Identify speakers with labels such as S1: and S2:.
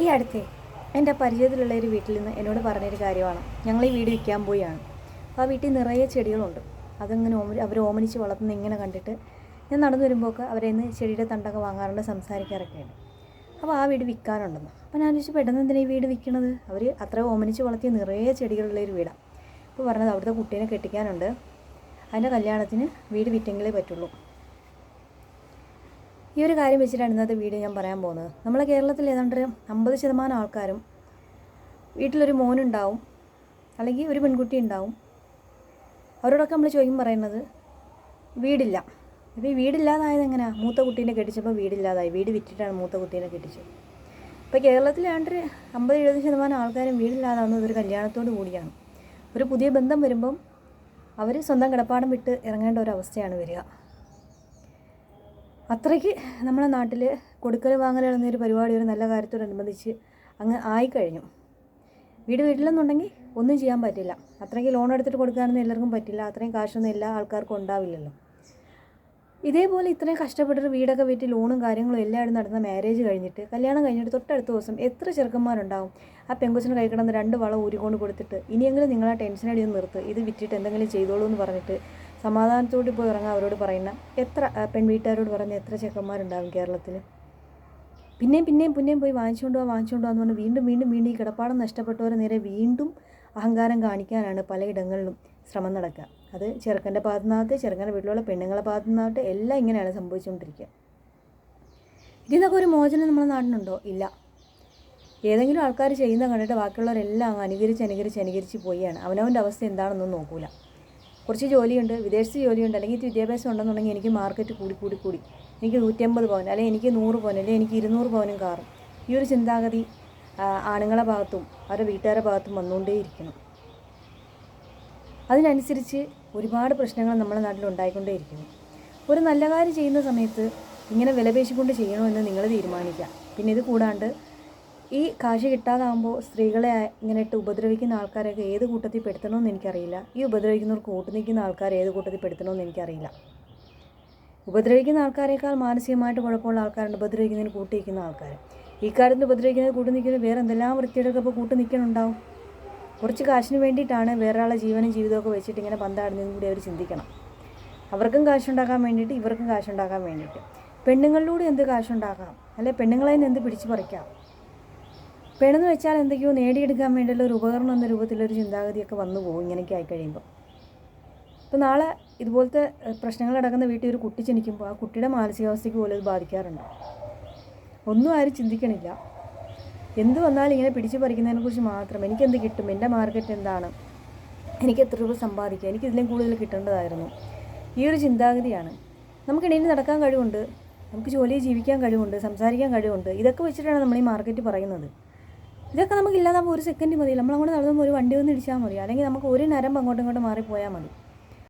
S1: ഈ അടുത്ത് എന്റെ പരിചയത്തിലുള്ള ഒരു വീട്ടിൽ നിന്ന് എന്നോട് പറഞ്ഞൊരു കാര്യമാണ്. ഞങ്ങൾ ഈ വീട് വിൽക്കാൻ പോയാണ്. അപ്പോൾ ആ വീട്ടിൽ നിറയെ ചെടികളുണ്ട്. അതങ്ങനെ ഓമ അവർ ഓമനിച്ച് വളർത്തുന്ന ഇങ്ങനെ കണ്ടിട്ട് ഞാൻ നടന്നു വരുമ്പോൾക്ക് അവരെ ഇന്ന് ചെടിയുടെ തണ്ടൊക്കെ വാങ്ങാറുണ്ട് സംസാരിക്കാറൊക്കെയാണ് അപ്പോൾ ആ വീട് വിൽക്കാനുണ്ടെന്ന്. അപ്പോൾ ഞാൻ ചോദിച്ചു പെട്ടെന്ന് എന്തിനാണ് ഈ വീട് വിൽക്കണത്? അവർ അത്ര ഓമനിച്ച് വളർത്തിയ നിറയെ ചെടികളുള്ള ഒരു വീടാണ്. അപ്പോൾ പറഞ്ഞത് അവിടുത്തെ കുട്ടീനെ കെട്ടിക്കാനുണ്ട്. അതിന്റെ കല്യാണത്തിന് വീട് വിറ്റെങ്കിലേ പറ്റുള്ളൂ. ഈ ഒരു കാര്യം വെച്ചിട്ടാണ് ഇന്നത്തെ വീഡിയോ ഞാൻ പറയാൻ പോകുന്നത്. നമ്മളെ കേരളത്തിൽ ഏതാണ്ട് അമ്പത് ശതമാനം ആൾക്കാരും വീട്ടിലൊരു മോനുണ്ടാവും അല്ലെങ്കിൽ ഒരു പെൺകുട്ടി ഉണ്ടാവും. അവരോടൊക്കെ നമ്മൾ ചോദിക്കും പറയുന്നത് വീടില്ല. അപ്പോൾ ഈ വീടില്ലാതായത് എങ്ങനെയാണ് മൂത്ത കുട്ടീനെ കെട്ടിച്ചപ്പോൾ വീടില്ലാതായി. വീട് വിറ്റിട്ടാണ് മൂത്ത കുട്ടീനെ കെട്ടിച്ചത്. ഇപ്പോൾ ഒരു അമ്പത് എഴുപത് ശതമാനം ആൾക്കാരും വീടില്ലാതാവുന്നത് ഒരു കല്യാണത്തോട് കൂടിയാണ്. ഒരു പുതിയ ബന്ധം വരുമ്പം അവർ സ്വന്തം കിടപ്പാടം വിട്ട് ഇറങ്ങേണ്ട ഒരു അവസ്ഥയാണ് വരിക. അത്രയ്ക്ക് നമ്മുടെ നാട്ടിൽ കൊടുക്കൽ വാങ്ങൽ എന്നൊരു പരിപാടി ഒരു നല്ല കാര്യത്തോടനുബന്ധിച്ച് അങ്ങ് ആയിക്കഴിഞ്ഞു. വീട് വീട്ടിലെന്നുണ്ടെങ്കിൽ ഒന്നും ചെയ്യാൻ പറ്റില്ല. അത്രയ്ക്ക് ലോൺ എടുത്തിട്ട് കൊടുക്കാനൊന്നും എല്ലാവർക്കും പറ്റില്ല. അത്രയും കാശൊന്നും എല്ലാ ആൾക്കാർക്കും ഉണ്ടാവില്ലല്ലോ. ഇതേപോലെ ഇത്രയും കഷ്ടപ്പെട്ടൊരു വീടൊക്കെ വിറ്റ് ലോണും കാര്യങ്ങളും എല്ലാവരും നടന്ന മാരേജ് കഴിഞ്ഞിട്ട് കല്യാണം കഴിഞ്ഞിട്ട് തൊട്ടടുത്ത ദിവസം എത്ര ചെറുക്കന്മാരുണ്ടാവും? ആ പെങ്കൊച്ചിന് കൈ കിടന്ന് രണ്ട് വളം ഊരിക്കൊണ്ട് കൊടുത്തിട്ട് ഇനിയെങ്കിലും നിങ്ങൾ ആ ടെൻഷനടി ഒന്ന് നിർത്ത്. ഇത് വിറ്റിട്ട് എന്തെങ്കിലും ചെയ്തോളൂ എന്ന് പറഞ്ഞിട്ട് സമാധാനത്തോടെ പോയി ഇറങ്ങാൻ അവരോട് പറയുന്ന എത്ര പെൺവീട്ടുകാരോട് പറഞ്ഞ എത്ര ചെക്കന്മാരുണ്ടാവും കേരളത്തിൽ പിന്നെയും പിന്നെയും പിന്നെയും പോയി വാങ്ങിച്ചുകൊണ്ട് പോകാൻ വാങ്ങിച്ചുകൊണ്ട് പോകാന്ന് പറഞ്ഞ് വീണ്ടും വീണ്ടും വീണ്ടും ഈ കിടപ്പാടം നഷ്ടപ്പെട്ടവരെ നേരെ വീണ്ടും അഹങ്കാരം കാണിക്കാനാണ് പലയിടങ്ങളിലും ശ്രമം നടക്കുക. അത് ചെറുക്കന്റെ ഭാഗത്തുനിന്നാകട്ടെ ചെറുക്കന്റെ വീട്ടിലുള്ള പെണ്ണുങ്ങളെ ഭാഗത്തുനിന്നാകട്ടെ എല്ലാം ഇങ്ങനെയാണ് സംഭവിച്ചുകൊണ്ടിരിക്കുക. ഇതിൽ നിന്നൊക്കെ ഒരു മോചനം നമ്മുടെ നാടിനുണ്ടോ? ഇല്ല. ഏതെങ്കിലും ആൾക്കാർ ചെയ്യുന്ന കണ്ടിട്ട് ബാക്കിയുള്ളവരെല്ലാം അനുകരിച്ച് അനുകരിച്ച് അനുകരിച്ച് പോയാണ്. അവനവന്റെ അവസ്ഥ എന്താണെന്നൊന്നും നോക്കൂല. കുറച്ച് ജോലിയുണ്ട് വിദേശത്ത് ജോലിയുണ്ട് അല്ലെങ്കിൽ വിദ്യാഭ്യാസം ഉണ്ടെന്നുണ്ടെങ്കിൽ എനിക്ക് മാർക്കറ്റ് കൂടി കൂടി കൂടി. എനിക്ക് നൂറ്റമ്പത് പവൻ അല്ലെങ്കിൽ എനിക്ക് നൂറ് പവൻ അല്ലെങ്കിൽ എനിക്ക് ഇരുന്നൂറ് പവനും കാറും. ഈ ഒരു ചിന്താഗതി ആണുങ്ങളുടെ ആണുങ്ങളെ ഭാഗത്തും അവരുടെ വീട്ടുകാരുടെ ഭാഗത്തും വന്നുകൊണ്ടേയിരിക്കണം. അതിനനുസരിച്ച് ഒരുപാട് പ്രശ്നങ്ങൾ നമ്മുടെ നാട്ടിൽ ഉണ്ടായിക്കൊണ്ടേയിരിക്കുന്നു. ഒരു നല്ല കാര്യം ചെയ്യുന്ന സമയത്ത് ഇങ്ങനെ വിലപേശിക്കൊണ്ട് ചെയ്യണമെന്ന് നിങ്ങൾ തീരുമാനിക്കുക. പിന്നെ ഇത് കൂടാണ്ട് ഈ കാശ് കിട്ടാതാകുമ്പോൾ സ്ത്രീകളെ ഇങ്ങനെ ഇട്ട് ഉപദ്രവിക്കുന്ന ആൾക്കാരൊക്കെ ഏത് കൂട്ടത്തിൽ പെടുത്തണമെന്ന് എനിക്കറിയില്ല. ഈ ഉപദ്രവിക്കുന്നവർ കൂട്ടു നിൽക്കുന്ന ആൾക്കാർ ഏത് കൂട്ടത്തിൽ പെടുത്തണമെന്ന് എനിക്കറിയില്ല. ഉപദ്രവിക്കുന്ന ആൾക്കാരെക്കാൾ മാനസികമായിട്ട് കുഴപ്പമുള്ള ആൾക്കാരുണ്ട്. ഉപദ്രവിക്കുന്നതിന് കൂട്ടി നിൽക്കുന്ന ആൾക്കാർ. ഈ കാര്യത്തിൽ ഉപദ്രവിക്കുന്നത് കൂട്ടി നിൽക്കുന്നത് വേറെ എന്തെല്ലാം വൃത്തിയുടെയൊക്കെ ഇപ്പോൾ കൂട്ടി നിൽക്കണുണ്ടാവും? കുറച്ച് കാശിന് വേണ്ടിയിട്ടാണ് വേറെ ആളെ ജീവനും ജീവിതമൊക്കെ വെച്ചിട്ട് ഇങ്ങനെ പന്താടുന്നതും കൂടി അവർ ചിന്തിക്കണം. അവർക്കും കാശുണ്ടാക്കാൻ വേണ്ടിയിട്ട് ഇവർക്കും കാശുണ്ടാക്കാൻ വേണ്ടിയിട്ട്. പെണ്ണുങ്ങളിലൂടെ എന്ത് കാശുണ്ടാക്കാം? അല്ലെ പെണ്ണുങ്ങളെ എന്ത് പിടിച്ചു പറിക്കാം? പെണ്ണെന്ന് വെച്ചാൽ എന്തൊക്കെയോ നേടിയെടുക്കാൻ വേണ്ടിയുള്ള ഒരു ഉപകരണം എന്ന രൂപത്തിലൊരു ചിന്താഗതിയൊക്കെ വന്നു പോകും ഇങ്ങനെയൊക്കെ ആയി കഴിയുമ്പോൾ ഇപ്പോൾ നാളെ ഇതുപോലത്തെ പ്രശ്നങ്ങൾ നടക്കുന്ന വീട്ടിൽ ഒരു കുട്ടി ജനിക്കുമ്പോൾ ആ കുട്ടിയുടെ മാനസികാവസ്ഥയ്ക്ക് പോലും ഇത് ബാധിക്കാറുണ്ട്. ഒന്നും ആരും ചിന്തിക്കണില്ല. എന്ത് വന്നാലും ഇങ്ങനെ പിടിച്ചു പറിക്കുന്നതിനെക്കുറിച്ച് മാത്രം എനിക്കെന്ത് കിട്ടും എന്റെ മാർക്കറ്റ് എന്താണ് എനിക്ക് എത്ര രൂപ സമ്പാദിക്കാം എനിക്ക് ഇതിലും കൂടുതൽ കിട്ടേണ്ടതായിരുന്നു. ഈ ഒരു ചിന്താഗതിയാണ്. നമുക്കിടയിൽ നടക്കാൻ കഴിവുണ്ട് നമുക്ക് ജോലിയിൽ ജീവിക്കാൻ കഴിവുണ്ട് സംസാരിക്കാൻ കഴിവുണ്ട് ഇതൊക്കെ വെച്ചിട്ടാണ് നമ്മൾ ഈ മാർക്കറ്റ് പറയുന്നത്. ഇതൊക്കെ നമുക്ക് ഇല്ലാതാകുമ്പോൾ ഒരു സെക്കൻഡ് മതി. നമ്മളങ്ങോട്ട് നടന്നുമ്പോൾ ഒരു വണ്ടി വന്ന് ഇടിച്ചാൽ മതി. അല്ലെങ്കിൽ നമുക്ക് ഒരു നരമ്പ് അങ്ങോട്ടും ഇങ്ങോട്ടും മാറിപ്പോയാൽ മതി.